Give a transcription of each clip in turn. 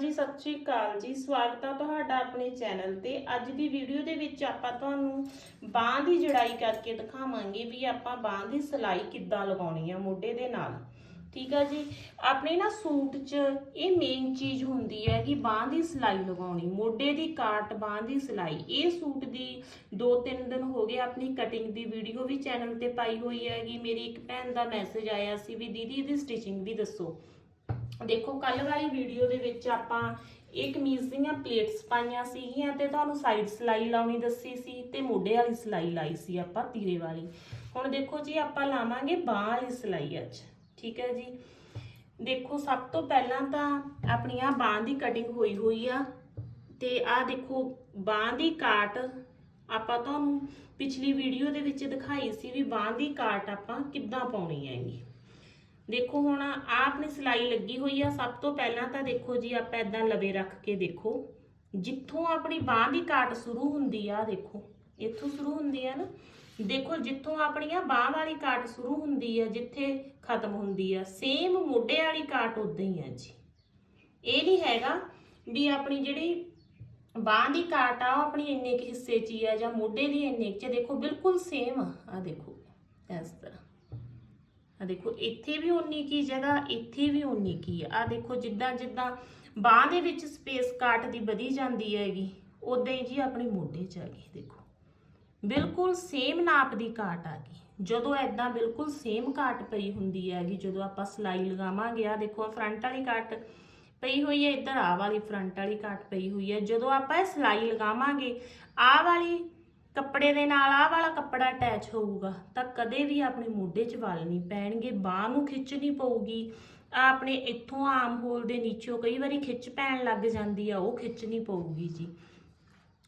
ਹਾਂਜੀ ਸਤਿ ਸ਼੍ਰੀ ਅਕਾਲ ਜੀ। ਸਵਾਗਤ ਹੈ ਤੁਹਾਡਾ ਆਪਣੇ ਚੈਨਲ ਤੇ। ਅੱਜ ਦੀ ਵੀਡੀਓ ਦੇ ਵਿੱਚ ਆਪਾਂ ਤੁਹਾਨੂੰ ਬਾਹ ਦੀ ਜੜਾਈ ਕਰਕੇ ਦਿਖਾਵਾਂਗੇ ਵੀ ਆਪਾਂ ਬਾਹ ਦੀ ਸਿਲਾਈ ਕਿੱਦਾਂ ਲਗਾਉਣੀ ਆ ਮੋਢੇ ਦੇ ਨਾਲ। ਠੀਕ ਆ ਜੀ? ਆਪਣੇ ਨਾ ਸੂਟ 'ਚ ਇਹ ਮੇਨ ਚੀਜ਼ ਹੁੰਦੀ ਹੈ ਕਿ ਬਾਹ ਦੀ ਸਿਲਾਈ ਲਗਾਉਣੀ। ਮੋਢੇ ਦੀ ਕਾਟ ਬਾਹ ਦੀ ਸਿਲਾਈ। ਇਹ ਸੂਟ ਦੀ 2-3 ਦਿਨ ਹੋ ਗਏ ਆਪਣੀ ਕਟਿੰਗ ਦੀ ਵੀਡੀਓ ਵੀ ਚੈਨਲ ਤੇ ਪਾਈ ਹੋਈ ਹੈਗੀ। ਮੇਰੀ ਇੱਕ ਭੈਣ ਦਾ ਮੈਸੇਜ ਆਇਆ ਸੀ ਵੀ ਦੀਦੀ ਇਹਦੀ ਸਟਿਚਿੰਗ ਵੀ ਦੱਸੋ। ਦੇਖੋ ਕੱਲ ਵਾਲੀ ਵੀਡੀਓ ਦੇ ਵਿੱਚ ਆਪਾਂ ਇਹ ਕਮੀਜ਼ ਦੀਆਂ ਪਲੇਟਸ ਪਾਈਆਂ ਸੀਗੀਆਂ ਤੇ ਤੁਹਾਨੂੰ ਸਾਈਡ ਸਿਲਾਈ ਲਾਉਣੀ ਦੱਸੀ ਸੀ ਤੇ ਮੋਢੇ ਵਾਲੀ ਸਿਲਾਈ ਲਾਈ ਸੀ ਆਪਾਂ ਤੀਰੇ ਵਾਲੀ। ਹੁਣ ਦੇਖੋ ਜੀ, ਆਪਾਂ ਲਾਵਾਂਗੇ ਬਾਹ ਵਾਲੀ ਸਿਲਾਈ ਅੱਜ, ਠੀਕ ਹੈ ਜੀ? ਦੇਖੋ, ਸਭ ਤੋਂ ਪਹਿਲਾਂ ਤਾਂ ਆਪਣੀ ਆ ਬਾਹ ਦੀ ਕਟਿੰਗ ਹੋਈ ਹੋਈ ਆ ਤੇ ਆ ਦੇਖੋ, ਬਾਹ ਦੀ ਕਾਟ ਆਪਾਂ ਤੁਹਾਨੂੰ ਪਿਛਲੀ ਵੀਡੀਓ ਦੇ ਵਿੱਚ ਦਿਖਾਈ ਸੀ ਵੀ ਬਾਹ ਦੀ ਕਾਟ ਆਪਾਂ ਕਿੱਦਾਂ ਪਾਉਣੀ ਹੈਗੀ। ਦੇਖੋ ਹੁਣ ਆ ਆਪਣੀ ਸਿਲਾਈ ਲੱਗੀ ਹੋਈ ਆ, ਸਭ ਤੋਂ ਪਹਿਲਾਂ ਤਾਂ ਦੇਖੋ ਜੀ ਆਪਾਂ ਇਦਾਂ ਲਵੇ ਰੱਖ ਕੇ ਦੇਖੋ। ਜਿੱਥੋਂ ਆਪਣੀ ਬਾਹ ਦੀ ਕਾਟ ਸ਼ੁਰੂ ਹੁੰਦੀ ਆ, ਦੇਖੋ, ਇੱਥੋਂ ਸ਼ੁਰੂ ਹੁੰਦੀ ਆ ਨਾ। ਦੇਖੋ ਜਿੱਥੋਂ ਆਪਣੀ ਆ ਬਾਹ ਵਾਲੀ ਕਾਟ ਸ਼ੁਰੂ ਹੁੰਦੀ ਆ, ਜਿੱਥੇ ਖਤਮ ਹੁੰਦੀ ਆ ਸੇਮ ਮੋਢੇ ਵਾਲੀ ਕਾਟ ਉਦਾਂ ਹੀ ਆ ਜੀ। ਇਹ ਨਹੀਂ ਹੈਗਾ ਵੀ ਆਪਣੀ ਜਿਹੜੀ ਬਾਹ ਦੀ ਕਾਟ ਆ, ਉਹ ਆਪਣੀ ਇੰਨੇ ਕੁ ਹਿੱਸੇ 'ਚ ਹੀ ਆ ਜਾਂ ਮੋਢੇ ਦੀ ਇੰਨੇ ਕੁ 'ਚ ਦੇਖੋ ਬਿਲਕੁਲ ਸੇਮ ਆ, ਆਹ ਦੇਖੋ, ਇਸ ਤਰ੍ਹਾਂ। ਆ ਦੇਖੋ, ਇੱਥੇ ਵੀ ਉਨੀ ਕੀ ਜਗ੍ਹਾ, ਇੱਥੇ ਵੀ ਉਨੀ ਕੀ ਆ। ਦੇਖੋ, ਜਿੱਦਾਂ ਜਿੱਦਾਂ ਬਾਹ ਦੇ ਵਿੱਚ ਸਪੇਸ ਕਾਟ ਦੀ ਵਧੀ ਜਾਂਦੀ ਹੈਗੀ ਉਦਾਂ ਹੀ ਜੀ ਆਪਣੇ ਮੋਢੇ 'ਚ ਆ ਗਈ, ਦੇਖੋ। ਬਿਲਕੁਲ ਸੇਮ ਨਾਪ ਦੀ ਕਾਟ ਆ ਗਈ। ਜਦੋਂ ਐਦਾਂ ਬਿਲਕੁਲ ਸੇਮ ਕਾਟ ਪਈ ਹੁੰਦੀ ਹੈਗੀ, ਜਦੋਂ ਆਪਾਂ ਸਿਲਾਈ ਲਗਾਵਾਂਗੇ ਆ ਦੇਖੋ ਫਰੰਟ ਵਾਲੀ ਕਾਟ ਪਈ ਹੋਈ ਹੈ, ਇੱਧਰ ਆ ਵਾਲੀ ਫਰੰਟ ਵਾਲੀ ਕਾਟ ਪਈ ਹੋਈ ਹੈ। ਜਦੋਂ ਆਪਾਂ ਇਹ ਸਿਲਾਈ ਲਗਾਵਾਂਗੇ ਆ ਵਾਲੀ ਕੱਪੜੇ ਦੇ ਨਾਲ ਆਹ ਵਾਲਾ ਕੱਪੜਾ ਅਟੈਚ ਹੋਊਗਾ, ਤਾਂ ਕਦੇ ਵੀ ਆਪਣੇ ਮੋਢੇ 'ਚ ਵਾਲ ਨਹੀਂ ਪੈਣਗੇ, ਬਾਹ ਨੂੰ ਖਿੱਚਣੀ ਪਊਗੀ। ਆ ਆਪਣੇ ਇੱਥੋਂ ਆਮ ਹੋਲ ਦੇ ਨੀਚੋਂ ਕਈ ਵਾਰੀ ਖਿੱਚ ਪੈਣ ਲੱਗ ਜਾਂਦੀ ਆ, ਉਹ ਖਿੱਚਣੀ ਪਊਗੀ ਜੀ।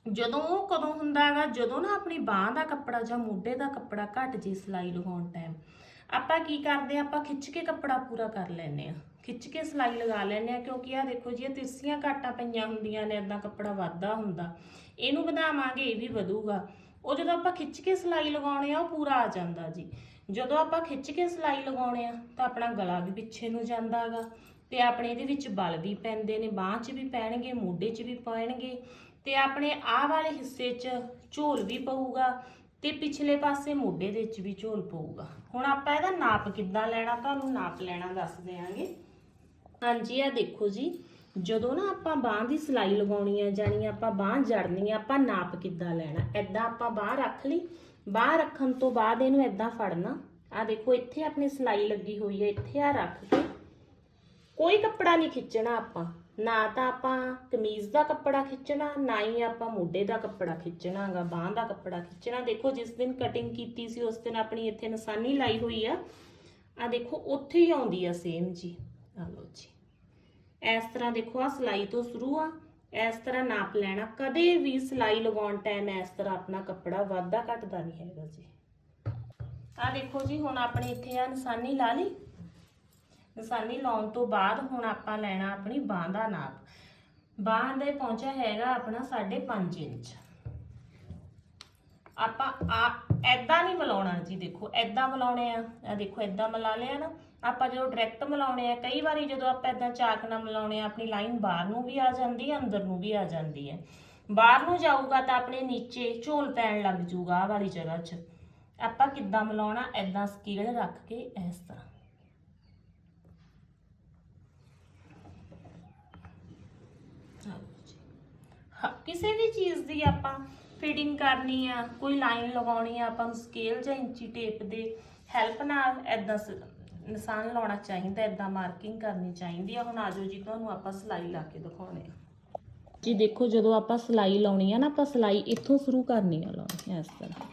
ਜਦੋਂ ਉਹ ਕਦੋਂ ਹੁੰਦਾ ਹੈਗਾ, ਜਦੋਂ ਨਾ ਆਪਣੀ ਬਾਹ ਦਾ ਕੱਪੜਾ ਜਾਂ ਮੋਢੇ ਦਾ ਕੱਪੜਾ ਘਟ ਜੇ ਸਿਲਾਈ ਲਗਾਉਣ ਟਾਈਮ ਆਪਾਂ ਕੀ ਕਰਦੇ ਆ ਆਪਾਂ ਖਿੱਚ ਕੇ ਕੱਪੜਾ ਪੂਰਾ ਕਰ ਲੈਨੇ ਆ ਖਿੱਚ ਕੇ ਸਿਲਾਈ ਲਗਾ ਲੈਨੇ ਆ ਕਿਉਂਕਿ ਆ ਦੇਖੋ ਜੀ, ਇਹ ਤਿਰਸੀਆਂ ਘਾਟਾਂ ਪਈਆਂ ਹੁੰਦੀਆਂ ਨੇ ਇਦਾਂ ਕੱਪੜਾ ਵੱਧਦਾ ਹੁੰਦਾ। ਇਹਨੂੰ ਵਧਾਵਾਂਗੇ, ਇਹ ਵੀ ਵਧੂਗਾ। ਉਹ ਜਦੋਂ ਆਪਾਂ ਖਿੱਚ ਕੇ ਸਿਲਾਈ ਲਗਾਉਣੇ ਆ, ਉਹ ਪੂਰਾ ਆ ਜਾਂਦਾ ਜੀ। ਜਦੋਂ ਆਪਾਂ ਖਿੱਚ ਕੇ ਸਿਲਾਈ ਲਗਾਉਣੇ ਆ, ਤਾਂ ਆਪਣਾ ਗਲਾ ਵੀ ਪਿੱਛੇ ਨੂੰ ਜਾਂਦਾਗਾ ਤੇ ਆਪਣੇ ਇਹਦੇ ਵਿੱਚ ਬਲ ਵੀ ਪੈਂਦੇ ਨੇ, ਬਾਹ 'ਚ ਵੀ ਪੈਣਗੇ, ਮੋਢੇ 'ਚ ਵੀ ਪੈਣਗੇ ਤੇ ਆਪਣੇ ਆਹ ਵਾਲੇ ਹਿੱਸੇ 'ਚ ਝੋਲ ਵੀ ਪਊਗਾ। ਤੇ ਪਿਛਲੇ ਪਾਸੇ ਮੋਢੇ ਦੇ ਵਿੱਚ ਵੀ ਝੋਲ ਪਊਗਾ। ਹੁਣ ਆਪਾਂ ਇਹਦਾ ਨਾਪ ਕਿੱਦਾਂ ਲੈਣਾ, ਤੁਹਾਨੂੰ ਨਾਪ ਲੈਣਾ ਦੱਸ ਦਿਆਂਗੇ। ਹਾਂਜੀ ਆ ਦੇਖੋ ਜੀ, ਜਦੋਂ ਨਾ ਆਪਾਂ ਬਾਹ ਦੀ ਸਿਲਾਈ ਲਗਾਉਣੀ ਆ ਜਾਨੀ ਆਪਾਂ ਬਾਹ ਜੜਨੀ ਆ, ਆਪਾਂ ਨਾਪ ਕਿੱਦਾਂ ਲੈਣਾ? ਐਦਾਂ ਆਪਾਂ ਬਾਹ ਰੱਖ ਲਈ। ਬਾਹ ਰੱਖਣ ਤੋਂ ਬਾਅਦ ਇਹਨੂੰ ਐਦਾਂ ਫੜਨਾ। ਆ ਦੇਖੋ, ਇੱਥੇ ਆਪਣੀ ਸਿਲਾਈ ਲੱਗੀ ਹੋਈ ਹੈ ਇੱਥੇ ਆ ਰੱਖ ਕੇ ਕੋਈ ਕੱਪੜਾ ਨਹੀਂ ਖਿੱਚਣਾ ਆਪਾਂ। ਨਾ ਤਾਂ ਆਪਾਂ ਕਮੀਜ਼ ਦਾ ਕੱਪੜਾ ਖਿੱਚਣਾ, ਨਾ ਹੀ ਆਪਾਂ ਮੋਢੇ ਦਾ ਕੱਪੜਾ ਖਿੱਚਣਾਗਾ, ਬਾਹ ਦਾ ਕੱਪੜਾ ਖਿੱਚਣਾ। ਦੇਖੋ, ਜਿਸ ਦਿਨ ਕਟਿੰਗ ਕੀਤੀ ਸੀ, ਉਸ ਦਿਨ ਆਪਣੀ ਇੱਥੇ ਨਿਸ਼ਾਨੀ ਲਾਈ ਹੋਈ ਆ। ਆ ਦੇਖੋ, ਉੱਥੇ ਹੀ ਆਉਂਦੀ ਆ ਸੇਮ ਜੀ। ਆ ਲਓ ਜੀ। ਇਸ ਤਰ੍ਹਾਂ ਦੇਖੋ ਆ ਸਿਲਾਈ ਤੋਂ ਸ਼ੁਰੂ ਆ। ਇਸ ਤਰ੍ਹਾਂ ਨਾਪ ਲੈਣਾ। ਕਦੇ ਵੀ ਸਿਲਾਈ ਲਗਾਉਣ ਟਾਈਮ ਇਸ ਤਰ੍ਹਾਂ ਆਪਣਾ ਕੱਪੜਾ ਵਾਧਾ ਘਟਦਾ ਨਹੀਂ ਹੈਗਾ ਜੀ। ਆ ਦੇਖੋ ਜੀ, ਹੁਣ ਆਪਣੇ ਇੱਥੇ ਆ ਨਿਸ਼ਾਨੀ ਲਾ ਲਈ। ਨਿਸ਼ਾਨੀ ਲਾਉਣ ਤੋਂ ਬਾਅਦ ਹੁਣ ਆਪਾਂ ਲੈਣਾ ਆਪਣੀ ਬਾਹ ਦਾ ਨਾਪ। ਬਾਹ ਦੇ ਪਹੁੰਚਿਆ ਹੈਗਾ ਆਪਣਾ 5.5 ਇੰਚ। ਆਪਾਂ ਆ ਐਦਾਂ ਨਹੀਂ ਮਿਲਾਉਣਾ ਜੀ, ਦੇਖੋ ਐਦਾਂ ਮਿਲਾਉਣੇ ਆ। ਆ ਦੇਖੋ ਐਦਾਂ ਮਿਲਾ ਲਿਆ ਨਾ। ਆਪਾਂ ਜਦੋਂ ਡਾਇਰੈਕਟ ਮਿਲਾਉਣੇ ਆ, ਕਈ ਵਾਰੀ ਜਦੋਂ ਆਪਾਂ ਐਦਾਂ ਚਾਕ ਨਾਲ ਮਿਲਾਉਣੇ ਆ, ਆਪਣੀ ਲਾਈਨ ਬਾਹਰ ਨੂੰ ਵੀ ਆ ਜਾਂਦੀ ਹੈ ਅੰਦਰ ਨੂੰ ਵੀ ਆ ਜਾਂਦੀ ਹੈ ਬਾਹਰ ਨੂੰ ਜਾਊਗਾ ਤਾਂ ਆਪਣੇ ਨੀਚੇ ਝੋਲ ਪੈਣ ਲੱਗ ਜੂਗਾ ਆ ਵਾਲੀ ਜਗ੍ਹਾ 'ਚ। ਆਪਾਂ ਕਿੱਦਾਂ ਮਿਲਾਉਣਾ ਐਦਾਂ ਸਕਿੱਲ ਰੱਖ ਕੇ ਇਸ ਤਰ੍ਹਾਂ ਆਹ ਲਓ ਜੀ। ਹਾਂ, ਕਿਸੇ ਵੀ ਚੀਜ਼ ਦੀ ਆਪਾਂ ਫਿਟਿੰਗ ਕਰਨੀ ਆ, ਕੋਈ ਲਾਈਨ ਲਗਾਉਣੀ ਆ, ਆਪਾਂ ਨੂੰ ਸਕੇਲ ਜਾਂ ਇੰਚੀ ਟੇਪ ਦੇ ਹੈਲਪ ਨਾਲ ਐਦਾਂ ਨਿਸ਼ਾਨ ਲਾਉਣਾ ਚਾਹੀਦਾ ਐਦਾਂ ਮਾਰਕਿੰਗ ਕਰਨੀ ਚਾਹੀਦੀ ਆ। ਹੁਣ ਆਜੋ ਜੀ, ਤੁਹਾਨੂੰ ਆਪਾਂ ਸਿਲਾਈ ਲਾ ਕੇ ਦਿਖਾਉਣੇ ਆ। ਜੀ ਦੇਖੋ, ਜਦੋਂ ਆਪਾਂ ਸਿਲਾਈ ਲਾਉਣੀ ਆ ਨਾ, ਆਪਾਂ ਸਿਲਾਈ ਇੱਥੋਂ ਸ਼ੁਰੂ ਕਰਨੀ ਆ ਲਾਉਣੀ ਇਸ ਤਰ੍ਹਾਂ।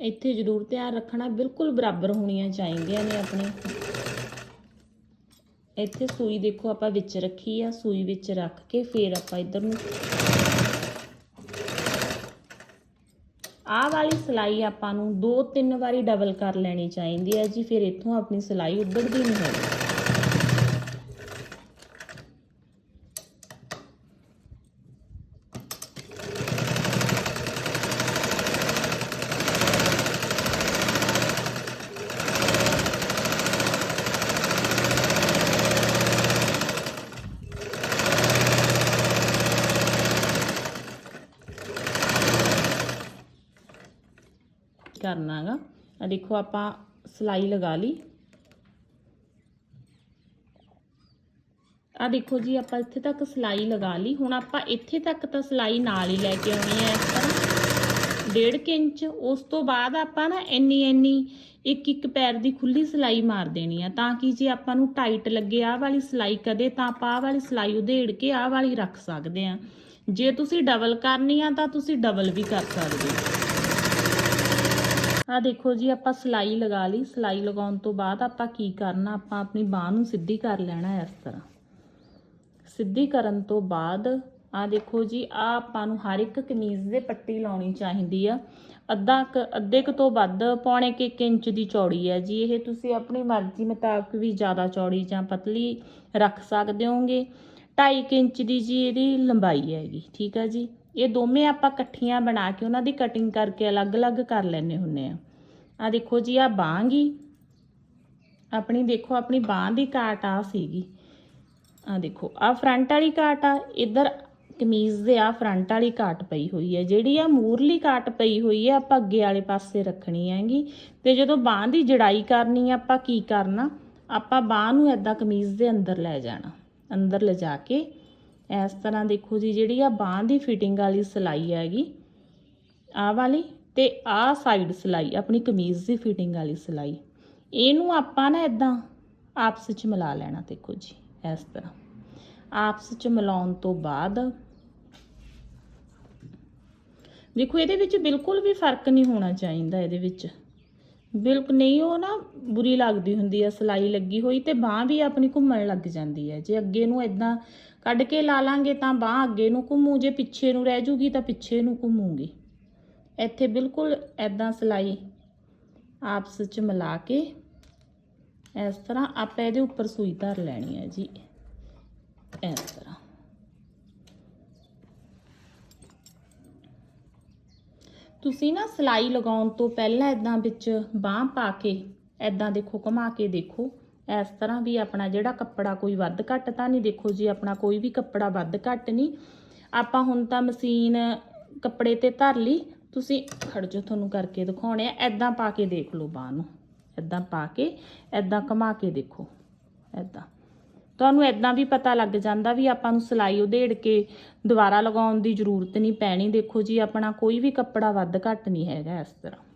ਇੱਥੇ ਜ਼ਰੂਰ ਧਿਆਨ ਰੱਖਣਾ, ਬਿਲਕੁਲ ਬਰਾਬਰ ਹੋਣੀਆਂ ਚਾਹੀਦੀਆਂ ਨੇ ਆਪਣੇ ਇੱਥੇ ਸੂਈ ਦੇਖੋ ਆਪਾਂ ਵਿੱਚ ਰੱਖੀ ਆ, ਸੂਈ ਵਿੱਚ ਰੱਖ ਕੇ ਫੇਰ ਆਪਾਂ ਇਧਰ ਨੂੰ ਆਹ ਵਾਲੀ ਸਿਲਾਈ ਆਪਾਂ ਨੂੰ ਦੋ ਤਿੰਨ ਵਾਰੀ ਡਬਲ ਕਰ ਲੈਣੀ ਚਾਹੀਦੀ ਹੈ ਜੀ, ਫਿਰ ਇੱਥੋਂ ਆਪਣੀ ਸਿਲਾਈ ਉੱਧੜਦੀ ਨਹੀਂ ਹੈਗੀ। ਕਰਨਾਗਾ। ਆ ਦੇਖੋ ਆਪਾਂ ਸਲਾਈ ਲਗਾ ਲਈ। ਆ ਦੇਖੋ ਜੀ, ਆਪਾਂ ਇੱਥੇ ਤੱਕ ਸਲਾਈ ਲਗਾ ਲਈ। ਹੁਣ ਆਪਾਂ ਇੱਥੇ ਤੱਕ ਤਾਂ ਸਲਾਈ ਨਾਲ ਹੀ ਲੈ ਕੇ ਆਉਣੀ ਹੈ ਇਸ ਤਰ੍ਹਾਂ। ਡੇਢ ਕੁ ਇੰਚ। ਉਸ ਤੋਂ ਬਾਅਦ ਆਪਾਂ ਨਾ ਇੰਨੀ ਇੰਨੀ ਇੱਕ ਇੱਕ ਪੈਰ ਦੀ ਖੁੱਲੀ ਸਲਾਈ ਮਾਰ ਦੇਣੀ ਆ ਤਾਂ ਕਿ ਜੇ ਆਪਾਂ ਨੂੰ ਟਾਈਟ ਲੱਗੇ ਆਹ ਵਾਲੀ ਸਲਾਈ ਕਦੇ, ਤਾਂ ਆਪਾਂ ਆਹ ਵਾਲੀ ਸਲਾਈ ਉਧੇੜ ਕੇ ਆਹ ਵਾਲੀ ਰੱਖ ਸਕਦੇ ਆ ਜੇ ਤੁਸੀਂ ਡਬਲ ਕਰਨੀ ਆ, ਤਾਂ ਤੁਸੀਂ ਡਬਲ ਵੀ ਕਰ ਸਕਦੇ ਹੋ। ਆ ਦੇਖੋ ਜੀ, ਆਪਾਂ ਸਲਾਈ ਲਗਾ ਲਈ। ਸਲਾਈ ਲਗਾਉਣ ਤੋਂ ਬਾਅਦ ਆਪਾਂ ਕੀ ਕਰਨਾ? ਆਪਾਂ ਆਪਣੀ ਬਾਹ ਨੂੰ ਸਿੱਧੀ ਕਰ ਲੈਣਾ ਇਸ ਤਰ੍ਹਾਂ। ਸਿੱਧੀ ਕਰਨ ਤੋਂ ਬਾਅਦ ਆ ਦੇਖੋ ਜੀ ਆ ਆਪਾਂ ਨੂੰ ਹਰ ਇੱਕ ਕਮੀਜ਼ ਦੇ ਪੱਟੀ ਲਾਉਣੀ ਚਾਹੀਦੀ ਆ। ਅੱਧਾ ਕੁ, ਅੱਧੇ ਕੁ ਤੋਂ ਵੱਧ ਪੌਣੇ ਕੁ ਇੱਕ ਇੰਚ ਦੀ ਚੌੜੀ ਹੈ ਜੀ। ਇਹ ਤੁਸੀਂ ਆਪਣੀ ਮਰਜ਼ੀ ਮੁਤਾਬਕ ਵੀ ਜ਼ਿਆਦਾ ਚੌੜੀ ਜਾਂ ਪਤਲੀ ਰੱਖ ਸਕਦੇ ਹੋਗੇ। 2.5 ਇੰਚ ਦੀ ਜੀ ਇਹਦੀ ਲੰਬਾਈ ਹੈਗੀ, ਠੀਕ ਆ ਜੀ? ਇਹ ਦੋਵੇਂ ਆਪਾਂ ਇਕੱਠੀਆਂ ਬਣਾ ਕੇ ਉਹਨਾਂ ਦੀ ਕਟਿੰਗ ਕਰਕੇ ਅਲੱਗ-ਅਲੱਗ ਕਰ ਲੈਣੇ ਹੁੰਨੇ ਆ। ਆ ਦੇਖੋ ਜੀ ਆ ਬਾਂਗੀ ਆਪਣੀ ਦੇਖੋ, ਆਪਣੀ ਬਾਂਹ ਦੀ ਕਾਟ ਆ ਸੀਗੀ। ਆ ਦੇਖੋ ਆ ਫਰੰਟ ਵਾਲੀ ਕਾਟ ਆ, ਇੱਧਰ ਕਮੀਜ਼ ਦੇ ਆ ਫਰੰਟ ਵਾਲੀ ਕਾਟ ਪਈ ਹੋਈ ਹੈ ਜਿਹੜੀ ਆ ਮੂਰਲੀ ਕਾਟ ਪਈ ਹੋਈ ਹੈ ਆਪਾਂ ਅੱਗੇ ਵਾਲੇ ਪਾਸੇ ਰੱਖਣੀ ਹੈਗੀ। ਤੇ ਜਦੋਂ ਬਾਂਹ ਦੀ ਜੜਾਈ ਕਰਨੀ ਆ, ਆਪਾਂ ਕੀ ਕਰਨਾ? ਆਪਾਂ ਬਾਂਹ ਨੂੰ ਐਦਾਂ ਕਮੀਜ਼ ਦੇ ਅੰਦਰ ਲੈ ਜਾਣਾ। ਅੰਦਰ ਲਿਜਾ ਕੇ ਇਸ ਤਰ੍ਹਾਂ ਦੇਖੋ ਜੀ, ਜਿਹੜੀ ਆ ਬਾਂਹ ਦੀ ਫਿਟਿੰਗ ਵਾਲੀ ਸਲਾਈ ਹੈਗੀ, ਆਹ ਵਾਲੀ ਤੇ ਆਹ ਸਾਈਡ ਸਲਾਈ, ਆਪਣੀ ਕਮੀਜ਼ ਦੀ ਫਿਟਿੰਗ ਵਾਲੀ ਸਲਾਈ। ਇਹਨੂੰ ਆਪਾਂ ਨਾ ਇਦਾਂ ਆਪਸ ਵਿੱਚ ਮਿਲਾ ਲੈਣਾ ਦੇਖੋ ਜੀ, ਇਸ ਤਰ੍ਹਾਂ। ਆਪਸ ਵਿੱਚ ਮਿਲਾਉਣ ਤੋਂ ਬਾਅਦ ਦੇਖੋ ਇਹਦੇ ਵਿੱਚ ਬਿਲਕੁਲ ਵੀ ਫ਼ਰਕ ਨਹੀਂ ਹੋਣਾ ਚਾਹੀਦਾ ਇਹਦੇ ਵਿੱਚ। ਬਿਲਕੁਲ ਨਹੀਂ, ਉਹ ਨਾ ਬੁਰੀ ਲੱਗਦੀ ਹੁੰਦੀ ਆ, ਸਲਾਈ ਲੱਗੀ ਹੋਈ ਤੇ ਬਾਹ ਵੀ ਆਪਣੀ ਘੁੰਮਣ ਲੱਗ ਜਾਂਦੀ ਹੈ ਜੇ ਅੱਗੇ ਨੂੰ ਇਦਾਂ ਕੱਢ ਕੇ ਲਾ ਲਾਂਗੇ ਤਾਂ ਬਾਹ ਅੱਗੇ ਨੂੰ ਘੁੰਮੂ, ਜੇ ਪਿੱਛੇ ਨੂੰ ਰਹਿ ਜੂਗੀ ਤਾਂ ਪਿੱਛੇ ਨੂੰ ਘੁੰਮੂਗੀ। ਇੱਥੇ ਬਿਲਕੁਲ ਐਦਾਂ ਸਲਾਈ ਆਪਸ ਵਿੱਚ ਮਿਲਾ ਕੇ ਇਸ ਤਰ੍ਹਾਂ ਆਪਾਂ ਇਹਦੇ ਉੱਪਰ ਸੂਈ ਧਰ ਲੈਣੀ ਹੈ ਜੀ, ਇਸ ਤਰ੍ਹਾਂ। ਤੁਸੀਂ ਨਾ ਸਲਾਈ ਲਗਾਉਣ ਤੋਂ ਪਹਿਲਾਂ ਇਦਾਂ ਵਿੱਚ ਬਾਹ ਪਾ ਕੇ ਇਦਾਂ ਦੇਖੋ ਘੁਮਾ ਕੇ ਦੇਖੋ। ਇਸ ਤਰ੍ਹਾਂ ਵੀ ਆਪਣਾ ਜਿਹੜਾ ਕੱਪੜਾ ਕੋਈ ਵੱਧ ਘੱਟ ਤਾਂ ਨਹੀਂ, ਦੇਖੋ ਜੀ ਆਪਣਾ ਕੋਈ ਵੀ ਕੱਪੜਾ ਵੱਧ ਘੱਟ ਨਹੀਂ। ਆਪਾਂ ਹੁਣ ਤਾਂ ਮਸ਼ੀਨ ਕੱਪੜੇ ਤੇ ਧਰ ਲਈ, ਤੁਸੀਂ ਖੜ ਜੋ ਤੁਹਾਨੂੰ ਕਰਕੇ ਦਿਖਾਉਣੇ ਆ। ਐਦਾਂ ਪਾ ਕੇ ਦੇਖ ਲਓ ਬਾਹ ਨੂੰ। ਐਦਾਂ ਪਾ ਕੇ ਐਦਾਂ ਘੁਮਾ ਕੇ ਦੇਖੋ। ਐਦਾਂ ਤੁਹਾਨੂੰ ਐਦਾਂ ਵੀ ਪਤਾ ਲੱਗ ਜਾਂਦਾ ਵੀ ਆਪਾਂ ਨੂੰ ਸਲਾਈ ਉਧੇੜ ਕੇ ਦੁਬਾਰਾ ਲਗਾਉਣ ਦੀ ਜ਼ਰੂਰਤ ਨਹੀਂ ਪੈਣੀ। ਦੇਖੋ ਜੀ, ਆਪਣਾ ਕੋਈ ਵੀ ਕੱਪੜਾ ਵੱਧ ਘੱਟ ਨਹੀਂ ਹੈਗਾ ਇਸ ਤਰ੍ਹਾਂ।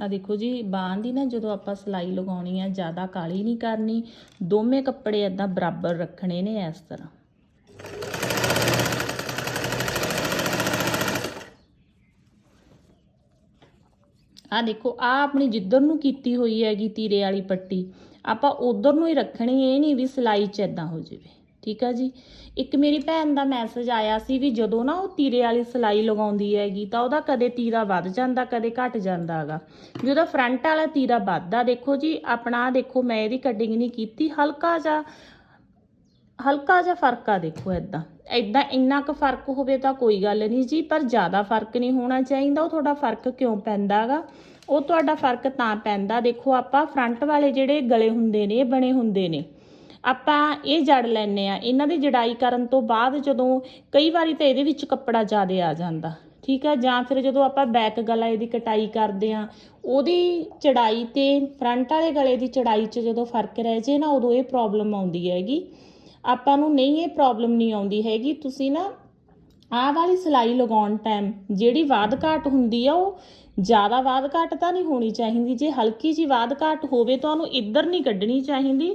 ਆ ਦੇਖੋ ਜੀ, ਬਾਂਹ ਦੀ ਨਾ ਜਦੋਂ ਆਪਾਂ ਸਲਾਈ ਲਗਾਉਣੀ ਆ, ਜ਼ਿਆਦਾ ਕਾਲੀ ਨਹੀਂ ਕਰਨੀ। ਦੋਵੇਂ ਕੱਪੜੇ ਏਦਾਂ ਬਰਾਬਰ ਰੱਖਣੇ ਨੇ ਇਸ ਤਰ੍ਹਾਂ। ਆ ਦੇਖੋ ਆ ਆਪਣੀ ਜਿੱਧਰ ਨੂੰ ਕੀਤੀ ਹੋਈ ਹੈਗੀ ਤੀਰੇ ਵਾਲੀ ਪੱਟੀ, ਆਪਾਂ ਉਧਰ ਨੂੰ ਹੀ ਰੱਖਣੀ, ਇਹ ਨਹੀਂ ਵੀ ਸਲਾਈ 'ਚ ਏਦਾਂ ਹੋ ਜਾਵੇ। ਠੀਕ ਆ ਜੀ? ਇੱਕ ਮੇਰੀ ਭੈਣ ਦਾ ਮੈਸੇਜ ਆਇਆ ਸੀ ਵੀ ਜਦੋਂ ਨਾ ਉਹ ਤੀਰੇ ਵਾਲੀ ਸਲਾਈ ਲਗਾਉਂਦੀ ਹੈਗੀ ਤਾਂ ਉਹਦਾ ਕਦੇ ਤੀਰਾ ਵੱਧ ਜਾਂਦਾ, ਕਦੇ ਘਟ ਜਾਂਦਾ ਹੈਗਾ। ਵੀ ਉਹਦਾ ਫਰੰਟ ਵਾਲਾ ਤੀਰਾ ਵੱਧਦਾ, ਦੇਖੋ ਜੀ, ਆਪਣਾ ਦੇਖੋ, ਮੈਂ ਇਹਦੀ ਕਟਿੰਗ ਨਹੀਂ ਕੀਤੀ, ਹਲਕਾ ਜਿਹਾ ਹਲਕਾ ਜਿਹਾ ਫ਼ਰਕ ਆ ਦੇਖੋ ਐਦਾਂ ਐਦਾਂ ਇੰਨਾ ਕੁ ਫ਼ਰਕ ਹੋਵੇ ਤਾਂ ਕੋਈ ਗੱਲ ਨਹੀਂ ਜੀ, ਪਰ ਜ਼ਿਆਦਾ ਫ਼ਰਕ ਨਹੀਂ ਹੋਣਾ ਚਾਹੀਦਾ, ਉਹ ਤੁਹਾਡਾ ਫ਼ਰਕ ਕਿਉਂ ਪੈਂਦਾ ਪੈਂਦਾਗਾ ਉਹ ਤੁਹਾਡਾ ਫ਼ਰਕ ਤਾਂ ਪੈਂਦਾ, ਦੇਖੋ ਆਪਾਂ ਫਰੰਟ ਵਾਲੇ ਜਿਹੜੇ ਗਲੇ ਹੁੰਦੇ ਨੇ ਬਣੇ ਹੁੰਦੇ ਨੇ। ਆਪਾਂ ਇਹ ਜੜ ਲੈਨੇ ਆ ਇਹਨਾਂ ਦੀ ਜੜਾਈ ਕਰਨ ਤੋਂ ਬਾਅਦ ਜਦੋਂ ਕਈ ਵਾਰੀ ਤਾਂ ਇਹਦੇ ਵਿੱਚ ਕੱਪੜਾ ਜ਼ਿਆਦਾ ਆ ਜਾਂਦਾ, ਠੀਕ ਆ? ਜਾਂ ਫਿਰ ਜਦੋਂ ਆਪਾਂ ਬੈਕ ਗਲਾ ਇਹਦੀ ਕਟਾਈ ਕਰਦੇ ਆ ਉਹਦੀ ਚੜਾਈ ਤੇ ਫਰੰਟ ਵਾਲੇ ਗਲੇ ਦੀ ਚੜਾਈ 'ਚ ਜਦੋਂ ਫ਼ਰਕ ਰਹਿ ਜੇ ਨਾ, ਉਦੋਂ ਇਹ ਪ੍ਰੋਬਲਮ ਆਉਂਦੀ ਹੈਗੀ। ਆਪਾਂ ਨੂੰ ਨਹੀਂ ਇਹ ਪ੍ਰੋਬਲਮ ਨਹੀਂ ਆਉਂਦੀ ਹੈਗੀ। ਤੁਸੀਂ ਨਾ ਆਹ ਵਾਲੀ ਸਲਾਈ ਲਗਾਉਣ ਟਾਈਮ ਜਿਹੜੀ ਵਾਧ ਘਾਟ ਹੁੰਦੀ ਆ, ਉਹ ਜ਼ਿਆਦਾ ਵਾਧ ਘਾਟ ਤਾਂ ਨਹੀਂ ਹੋਣੀ ਚਾਹੀਦੀ। ਜੇ ਹਲਕੀ ਜੀ ਵਾਧ ਘਾਟ ਹੋਵੇ ਤਾਂ ਉਹਨੂੰ ਇੱਧਰ ਨਹੀਂ ਕੱਢਣੀ ਚਾਹੀਦੀ।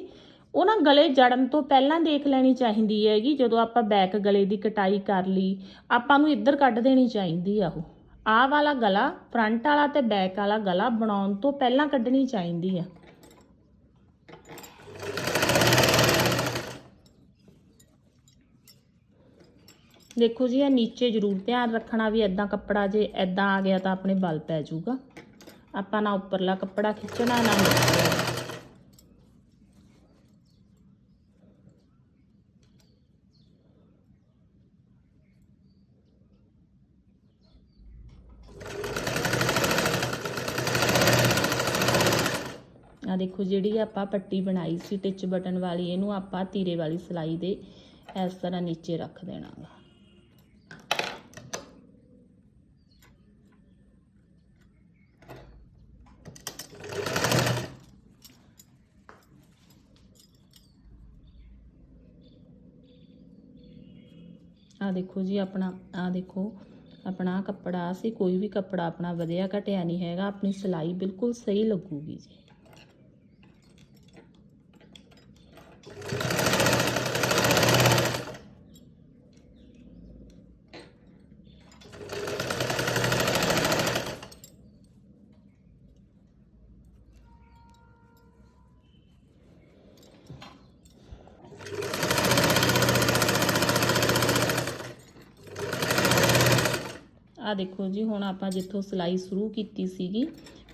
ਉਹ ਨਾ ਗਲੇ ਜੜਨ ਤੋਂ ਪਹਿਲਾਂ ਦੇਖ ਲੈਣੀ ਚਾਹੀਦੀ ਹੈਗੀ, ਜਦੋਂ ਆਪਾਂ ਬੈਕ ਗਲੇ ਦੀ ਕਟਾਈ ਕਰ ਲਈ, ਆਪਾਂ ਨੂੰ ਇੱਧਰ ਕੱਢ ਦੇਣੀ ਚਾਹੀਦੀ ਆ ਉਹ। ਆਹ ਵਾਲਾ ਗਲਾ ਫਰੰਟ ਵਾਲਾ ਤੇ ਬੈਕ ਵਾਲਾ ਗਲਾ ਬਣਾਉਣ ਤੋਂ ਪਹਿਲਾਂ ਕੱਢਣੀ ਚਾਹੀਦੀ ਆ। ਦੇਖੋ ਜੀ, ਇਹ ਨੀਚੇ ਜ਼ਰੂਰ ਧਿਆਨ ਰੱਖਣਾ ਵੀ ਐਦਾਂ ਕੱਪੜਾ ਜੇ ਐਦਾਂ ਆ ਗਿਆ ਤਾਂ ਆਪਣੇ ਬਲ ਪੈ ਜਾਊਗਾ। ਆਪਾਂ ਨਾ ਉੱਪਰਲਾ ਕੱਪੜਾ ਖਿੱਚਣਾ, ਨਾ ਨੀਚੇ ਆ ਦੇਖੋ ਜਿਹੜੀ ਆਪਾਂ ਪੱਟੀ ਬਣਾਈ ਸੀ ਟਿਚ ਬਟਨ ਵਾਲੀ, ਇਹਨੂੰ ਆਪਾਂ ਤੀਰੇ ਵਾਲੀ ਸਲਾਈ ਦੇ ਇਸ ਤਰ੍ਹਾਂ ਨੀਚੇ ਰੱਖ ਦੇਣਾ ਗਾ ਆ ਦੇਖੋ ਜੀ ਆਪਣਾ ਆ ਦੇਖੋ, ਆਪਣਾ ਕੱਪੜਾ ਸੀ, ਕੋਈ ਵੀ ਕੱਪੜਾ ਆਪਣਾ ਵਧਿਆ ਘਟਿਆ ਨਹੀਂ ਹੈਗਾ, ਆਪਣੀ ਸਿਲਾਈ ਬਿਲਕੁਲ ਸਹੀ ਲੱਗੂਗੀ ਜੀ ਆ ਦੇਖੋ ਜੀ, ਹੁਣ ਆਪਾਂ ਜਿੱਥੋਂ ਸਿਲਾਈ ਸ਼ੁਰੂ ਕੀਤੀ ਸੀਗੀ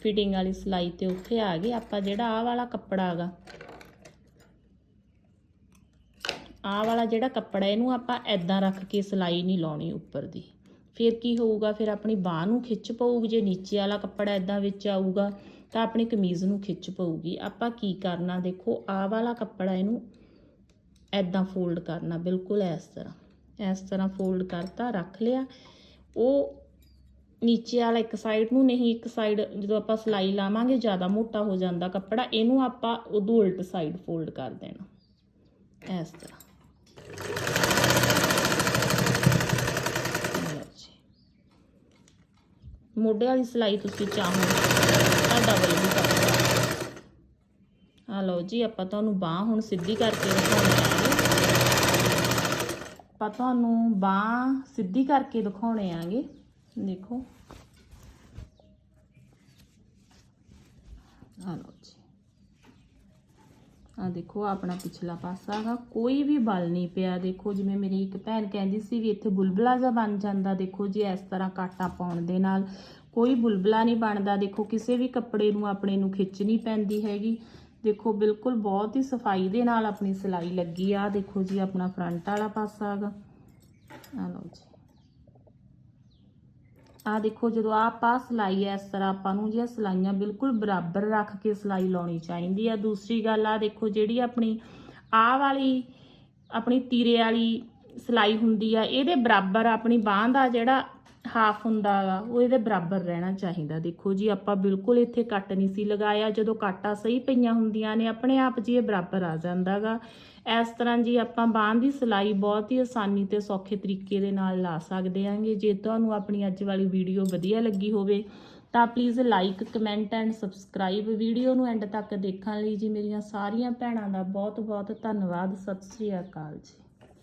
ਫਿਟਿੰਗ ਵਾਲੀ ਸਿਲਾਈ ਤੇ ਉੱਥੇ ਆ ਗਏ। ਆਪਾਂ ਜਿਹੜਾ ਆਹ ਵਾਲਾ ਕੱਪੜਾ ਹੈਗਾ, ਆਹ ਵਾਲਾ ਜਿਹੜਾ ਕੱਪੜਾ, ਇਹਨੂੰ ਆਪਾਂ ਐਦਾਂ ਰੱਖ ਕੇ ਸਿਲਾਈ ਨਹੀਂ ਲਾਉਣੀ ਉੱਪਰ ਦੀ। ਫਿਰ ਕੀ ਹੋਊਗਾ? ਫਿਰ ਆਪਣੀ ਬਾਹ ਨੂੰ ਖਿੱਚ ਪਊਗੀ। ਜੇ ਨੀਚੇ ਵਾਲਾ ਕੱਪੜਾ ਐਦਾਂ ਵਿੱਚ ਆਊਗਾ, ਤਾਂ ਆਪਣੀ ਕਮੀਜ਼ ਨੂੰ ਖਿੱਚ ਪਊਗੀ। ਆਪਾਂ ਕੀ ਕਰਨਾ? ਦੇਖੋ, ਆਹ ਵਾਲਾ ਕੱਪੜਾ ਇਹਨੂੰ ਐਦਾਂ ਫੋਲਡ ਕਰਨਾ, ਬਿਲਕੁਲ ਇਸ ਤਰ੍ਹਾਂ। ਇਸ ਤਰ੍ਹਾਂ ਫੋਲਡ ਕਰਤਾ, ਰੱਖ ਲਿਆ। ਉਹ ਨੀਚੇ ਵਾਲਾ ਇੱਕ ਸਾਈਡ ਨੂੰ ਨਹੀਂ, ਇੱਕ ਸਾਈਡ ਜਦੋਂ ਆਪਾਂ ਸਿਲਾਈ ਲਾਵਾਂਗੇ, ਜ਼ਿਆਦਾ ਮੋਟਾ ਹੋ ਜਾਂਦਾ ਕੱਪੜਾ, ਇਹਨੂੰ ਆਪਾਂ ਉਦੋਂ ਉਲਟ ਸਾਈਡ ਫੋਲਡ ਕਰ ਦੇਣਾ। ਇਸ ਤਰ੍ਹਾਂ। ਜੀ। ਮੋਢੇ ਵਾਲੀ ਸਿਲਾਈ ਤੁਸੀਂ ਚਾਹੋ ਤਾਂ ਡਬਲ ਵੀ ਕਰ ਸਕਦੇ ਆ ਲਓ ਜੀ, ਆਪਾਂ ਤੁਹਾਨੂੰ ਬਾਹ ਹੁਣ ਸਿੱਧੀ ਕਰਕੇ ਦਿਖਾਉਣੀ ਹੈ ਆਪਾਂ ਤੁਹਾਨੂੰ ਬਾਹ ਸਿੱਧੀ ਕਰਕੇ ਦਿਖਾਉਣੇ ਆਂਗੇ। ਦੇਖੋ ਆ ਲਓ ਜੀ। ਆ ਦੇਖੋ, ਆਪਣਾ ਪਿਛਲਾ ਪਾਸਾ ਹੈਗਾ। ਕੋਈ ਵੀ ਬਲ ਨਹੀਂ ਪਿਆ, ਦੇਖੋ, ਜਿਵੇਂ ਮੇਰੀ ਇੱਕ ਭੈਣ ਕਹਿੰਦੀ ਸੀ ਵੀ ਇੱਥੇ ਬੁਲਬਲਾ ਜਿਹਾ ਬਣ ਜਾਂਦਾ, ਦੇਖੋ ਜੀ, ਇਸ ਤਰ੍ਹਾਂ ਕਾਟਾ ਪਾਉਣ ਦੇ ਨਾਲ। ਕੋਈ ਬੁਲਬੁਲਾ ਨਹੀਂ ਬਣਦਾ, ਦੇਖੋ, ਕਿਸੇ ਵੀ ਕੱਪੜੇ ਨੂੰ, ਆਪਣੇ ਨੂੰ ਖਿੱਚ ਨਹੀਂ ਪੈਂਦੀ ਹੈਗੀ। ਦੇਖੋ, ਬਿਲਕੁਲ ਬਹੁਤ ਹੀ ਸਫ਼ਾਈ ਦੇ ਨਾਲ ਆਪਣੀ ਸਿਲਾਈ ਲੱਗੀ ਆ। ਦੇਖੋ ਜੀ, ਆਪਣਾ ਫਰੰਟ ਵਾਲਾ ਪਾਸਾ ਹੈਗਾ। ਆ ਲਓ ਜੀ। ਆ ਦੇਖੋ, ਜਦੋਂ ਆਪਾਂ ਸਿਲਾਈ ਹੈ, ਇਸ ਤਰ੍ਹਾਂ ਆਪਾਂ ਨੂੰ ਜੀ ਸਿਲਾਈਆਂ ਬਿਲਕੁਲ ਬਰਾਬਰ ਰੱਖ ਕੇ ਸਿਲਾਈ ਲਾਉਣੀ ਚਾਹੀਦੀ ਆ ਦੂਸਰੀ ਗੱਲ ਆ ਦੇਖੋ, ਜਿਹੜੀ ਆਪਣੀ ਆਹ ਵਾਲੀ, ਆਪਣੀ ਤੀਰੇ ਵਾਲੀ ਸਿਲਾਈ ਹੁੰਦੀ ਆ, ਇਹਦੇ ਬਰਾਬਰ ਆਪਣੀ ਬਾਹ ਦਾ ਜਿਹੜਾ ਹਾਫ ਹੁੰਦਾ ਗਾ, ਉਹ ਇਹਦੇ ਬਰਾਬਰ ਰਹਿਣਾ ਚਾਹੀਦਾ। ਦੇਖੋ ਜੀ, ਆਪਾਂ ਬਿਲਕੁਲ ਇੱਥੇ ਕੱਟ ਨਹੀਂ ਸੀ ਲਗਾਇਆ। ਜਦੋਂ ਕਾਟਾ ਸਹੀ ਪਈਆਂ ਹੁੰਦੀਆਂ ਨੇ, ਆਪਣੇ ਆਪ ਜੀ ਇਹ ਬਰਾਬਰ ਆ ਜਾਂਦਾਗਾ ਇਸ ਤਰ੍ਹਾਂ ਜੀ ਆਪਾਂ ਬਾਂਹ ਦੀ ਸਿਲਾਈ ਬਹੁਤ ਹੀ ਆਸਾਨੀ ਤੇ ਸੌਖੇ ਤਰੀਕੇ ਦੇ ਨਾਲ ਲਾ ਸਕਦੇ ਆਂਗੇ। ਜੇ ਤੁਹਾਨੂੰ ਆਪਣੀ ਅੱਜ ਵਾਲੀ ਵੀਡੀਓ ਵਧੀਆ ਲੱਗੀ ਹੋਵੇ, ਤਾਂ please like comment and subscribe video ਨੂੰ ਐਂਡ ਤੱਕ ਦੇਖਣ ਲਈ ਜੀ ਮੇਰੀਆਂ ਸਾਰੀਆਂ ਭੈਣਾਂ ਦਾ ਬਹੁਤ ਬਹੁਤ ਧੰਨਵਾਦ। ਸਤਿ ਸ੍ਰੀ ਅਕਾਲ ਜੀ।